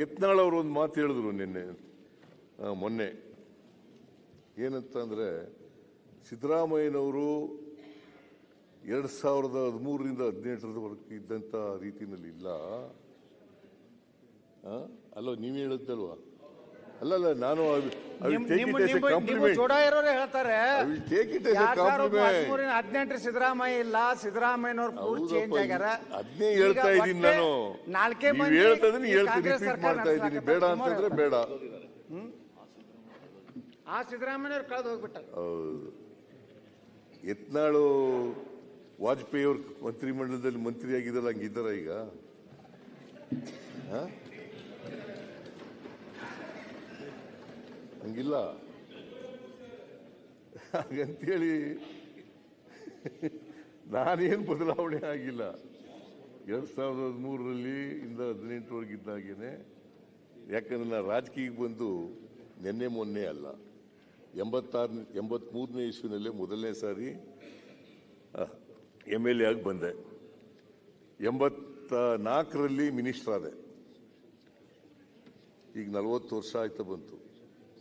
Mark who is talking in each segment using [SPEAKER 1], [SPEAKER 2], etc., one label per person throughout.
[SPEAKER 1] ಯತ್ನಾಳ್ ಅವರು ಒಂದು ಮಾತು ಹೇಳಿದ್ರು ನಿನ್ನೆ. ಮೊನ್ನೆ. ಏನಂತ ಅಂದರೆ, ಸಿದ್ದರಾಮಯ್ಯನವರು ಎರಡು ಸಾವಿರದ ಹದಿಮೂರರಿಂದ ಹದಿನೆಂಟರವರೆಗೆ ಇದ್ದಂಥ ರೀತಿಯಲ್ಲಿ ಇಲ್ಲ ಹಾಂ ಅಲ್ಲೋ, ನೀವು ಹೇಳುತ್ತಲ್ವಾ ಅಲ್ಲಲ್ಲ ನಾನು
[SPEAKER 2] ನಿಮ್- ನಿಮ್ಮ ನಿಮ್ಮ- ನಿಮ್ಮ ಜೋಡ ಇರೋರು ಹೇಳ್ತಾರೆ. ಹದಿನೆಂಟರ ಸಿದ್ದರಾಮಯ್ಯ ಇಲ್ಲ ಸಿದ್ದರಾಮಯ್ಯನವ್ರು ಪೂರ್ತಿ ಚೇಂಜ್ ಆಗ್ಯಾರ.
[SPEAKER 1] ಅದನ್ನೇ ಹೇಳ್ತಾ ಇದ್ದೀನಿ ನಾನು.
[SPEAKER 2] ನಾಲ್ಕೇ ಮಂದಿ
[SPEAKER 1] ಹೇಳ್ತಾ ಹೇಳ್ತೀನಿ ರಿಪೀಟ್ ಮಾಡ್ತಾ ಇದ್ದೀನಿ. ಬೇಡ ಅಂತಂದ್ರೆ ಬೇಡ.
[SPEAKER 2] ಆ ಸಿದ್ದರಾಮಯ್ಯನವ್ರು ಕಳೆದು
[SPEAKER 1] ಹೋಗ್ಬಿಟ್ಟ ಯತ್ನಾಳು ವಾಜಪೇಯಿ ಅವ್ರ ಮಂತ್ರಿಮಂಡಲದಲ್ಲಿ ಮಂತ್ರಿ ಆಗಿದ್ದಲ್ಲ ಹಂಗಿದ್ದಾರ ಈಗ? ಹಂಗಿಲ್ಲ. ಹಾಗಂತೇಳಿ ನಾನೇನು ಬದಲಾವಣೆ ಆಗಿಲ್ಲ. ಎರಡು ಸಾವಿರದ ಹದಿಮೂರರಲ್ಲಿ ಇಂದ ಹದಿನೆಂಟರವರೆಗೆ ಇದ್ದಾಗೇನೆ ಯಾಕಂದ್ರೆ ನಾನು ರಾಜಕೀಯಕ್ಕೆ ಬಂದು ನಿನ್ನೆ ಮೊನ್ನೆ ಅಲ್ಲ ಎಂಬತ್ತಾರನೇ ಎಂಬತ್ಮೂರನೇ ಇಸ್ವಿನಲ್ಲೇ ಮೊದಲನೇ ಸಾರಿ ಎಂ ಎಲ್ ಎ ಆಗಿ ಬಂದೆ. ಎಂಬತ್ತ ನಾಲ್ಕರಲ್ಲಿ ಮಿನಿಸ್ಟರ್ ಆದೆ. ಈಗ ನಲವತ್ತು ವರ್ಷ ಆಯ್ತಾ ಬಂತು.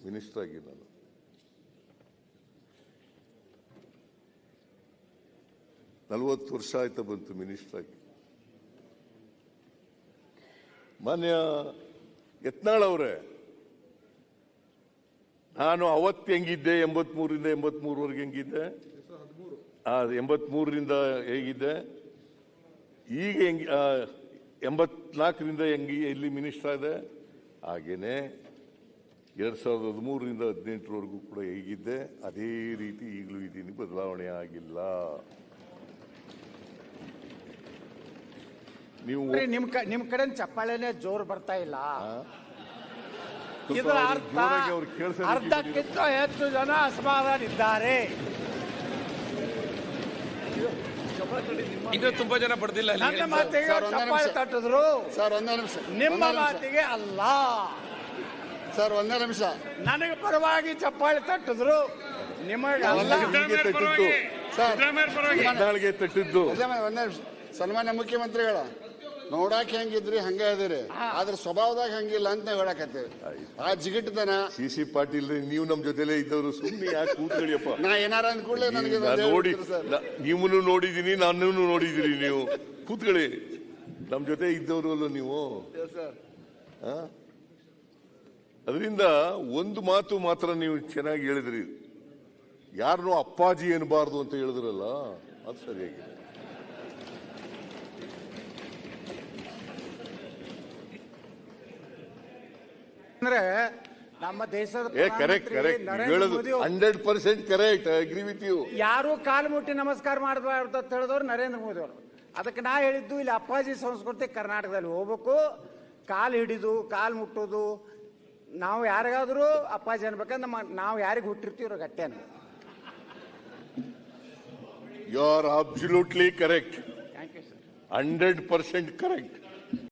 [SPEAKER 1] ಮಿನಿಸ್ಟರ್ ಆಗಿ ನಾನು ನಲವತ್ತು ವರ್ಷ ಆಯ್ತಾ ಬಂತು ಮಿನಿಸ್ಟರ್ ಆಗಿ. ಮಾನ್ಯ ಯತ್ನಾಳ್ ಅವರೇ, ನಾನು ಅವತ್ತು ಹೆಂಗಿದ್ದೆ? ಎಂಬತ್ಮೂರಿಂದ ಎಂಬತ್ಮೂರವರೆಗೆ ಹೆಂಗಿದ್ದೆ? ಎಂಬತ್ಮೂರರಿಂದ ಹೇಗಿದ್ದೆ? ಈಗ ಹೆಂಗ್ ಎಂಬತ್ನಾಲ್ಕರಿಂದ ಹೆಂಗಿ, ಎಲ್ಲಿ ಮಿನಿಸ್ಟರ್ ಇದೆ ಹಾಗೇನೆ ಎರಡ್ ಸಾವಿರದ ಹದಿಮೂರರಿಂದ ಹದಿನೆಂಟರವರೆಗೂ ಕೂಡ ಹೇಗಿದ್ದೆ ಅದೇ ರೀತಿ ಈಗಲೂ ಇದ್ದೀನಿ ಬದಲಾವಣೆ ಆಗಿಲ್ಲ. ನೀವು
[SPEAKER 2] ನಿಮ್ ಕ- ನಿಮ್ ಕಡೆ ಚಪ್ಪಾಳೆನೆ ಜೋರ್ ಬರ್ತಾ ಇಲ್ಲ. ಇದರ
[SPEAKER 1] ಅವ್ರಿಗೆ
[SPEAKER 2] ಅರ್ಥ
[SPEAKER 1] ಜೋರಾಗಿ ಅವ್ರು ಕೇಳ್ಸೋದಕ್ಕೆ
[SPEAKER 2] ಅರ್ಧಕ್ಕಿಂತ ಹೆಚ್ಚು ಜನ ಅಸಮಾಧಾನಿದ್ದಾರೆ
[SPEAKER 3] ಇನ್ನು ತುಂಬಾ ಜನ ಪಡೆದಿಲ್ಲ
[SPEAKER 2] ನನ್ನ ಮಾತಿಗೆ
[SPEAKER 4] ಸರ್, ಒಂದೇ
[SPEAKER 2] ಚಪ್ಪಾಳೆ
[SPEAKER 4] ನಿಮಿಷ.
[SPEAKER 2] ತಟ್ಟಿದ್ರು.
[SPEAKER 4] ಸರ್ ಒಂದೇ ನಿಮಿಷ.
[SPEAKER 2] ನಿಮ್ಮ ಮಾತಿಗೆ ಅಲ್ಲ.
[SPEAKER 4] ಸರ್ ಒಂದೇ ನಿಮಿಷ.
[SPEAKER 2] ನನಗೆ ಪರವಾಗಿ ಚಪ್ಪಾಳೆ ತಟ್ಟಿದ್ರು. ನಿಮಗೆ
[SPEAKER 1] ತಟ್ಟಿದ್ದು.
[SPEAKER 4] ಸರ್
[SPEAKER 1] ತಟ್ಟಿದ್ದು.
[SPEAKER 4] ಒಂದೇ ನಿಮಿಷ. ಸನ್ಮಾನ್ಯ ಮುಖ್ಯಮಂತ್ರಿಗಳ ನೋಡಾಕೆ ಹೆಂಗಿದ್ರಿ ಹಂಗೆ ಅದಿರಿ ಆದ್ರೆ ಸ್ವಭಾವದಾಗ ಹಂಗಿಲ್ಲ ಅಂತ ನಾವು ಹೇಳಕತ್ತೀವಿ. ಆ ಜಿಗಿಟ್ತನ.
[SPEAKER 1] ಸಿ ಸಿ ಪಾಟೀಲ್ ನೀವು ನಮ್ ಜೊತೆಲೇ ಇದ್ದವರು ಸುಮ್ಮನೆ ಯಾಕೆ ಕೂತ್ಕೊಳ್ಳಿಯಪ್ಪ?
[SPEAKER 4] ನಾ ಏನಾರ ಅಂದ ಕೂಡಲೇ ನನಗೆ
[SPEAKER 1] ನೋಡಿ ನೀವು ನೀವನು ನೋಡಿದೀನಿ ನಾನು ನೋಡಿದಿರಿ ನೀವು. ಕೂತ್ಕೊಳ್ಳಿ. ನಮ್ ಜೊತೆ ಇದ್ದವರು ಅಲ್ಲ ನೀವು ಅದರಿಂದ ಒಂದು ಮಾತು ಮಾತ್ರ ನೀವು ಚೆನ್ನಾಗಿ ಹೇಳಿದ್ರಿ. ಯಾರನ್ನೂ ಅಪ್ಪಾಜಿ ಏನಬಾರದು ಅಂತ ಹೇಳಿದ್ರಲ್ಲ ಅದು ಸರಿಯಾಗಿದೆ.
[SPEAKER 2] ಅಂದ್ರೆ ನಮ್ಮ ದೇಶದ
[SPEAKER 1] hundred percent correct agree with you
[SPEAKER 2] ಯಾರು ಕಾಲು ಮುಟ್ಟಿ ನಮಸ್ಕಾರ ಮಾಡಬಾರ್ದು ಅಂತ ಹೇಳಿದವರು ನರೇಂದ್ರ ಮೋದಿ ಅವರು ಅದಕ್ಕೆ ನಾ ಹೇಳಿದ್ದು ಇಲ್ಲಿ ಅಪ್ಪಾಜಿ ಸಂಸ್ಕೃತಿ ಕರ್ನಾಟಕದಲ್ಲಿ ಹೋಗ್ಬೇಕು. ಕಾಲು ಹಿಡಿದು ಕಾಲು ಮುಟ್ಟೋದು ನಾವು ಯಾರಿಗಾದರೂ ಅಪ್ಪಾಜಿ ಅನ್ಬೇಕಂದ್ರೆ ನಮ್ಮ ನಾವು ಯಾರಿಗೆ ಹುಟ್ಟಿರ್ತೀವ್ರ ಗಟ್ಟೆನ.
[SPEAKER 1] You are absolutely correct
[SPEAKER 2] thank you sir
[SPEAKER 1] hundred percent correct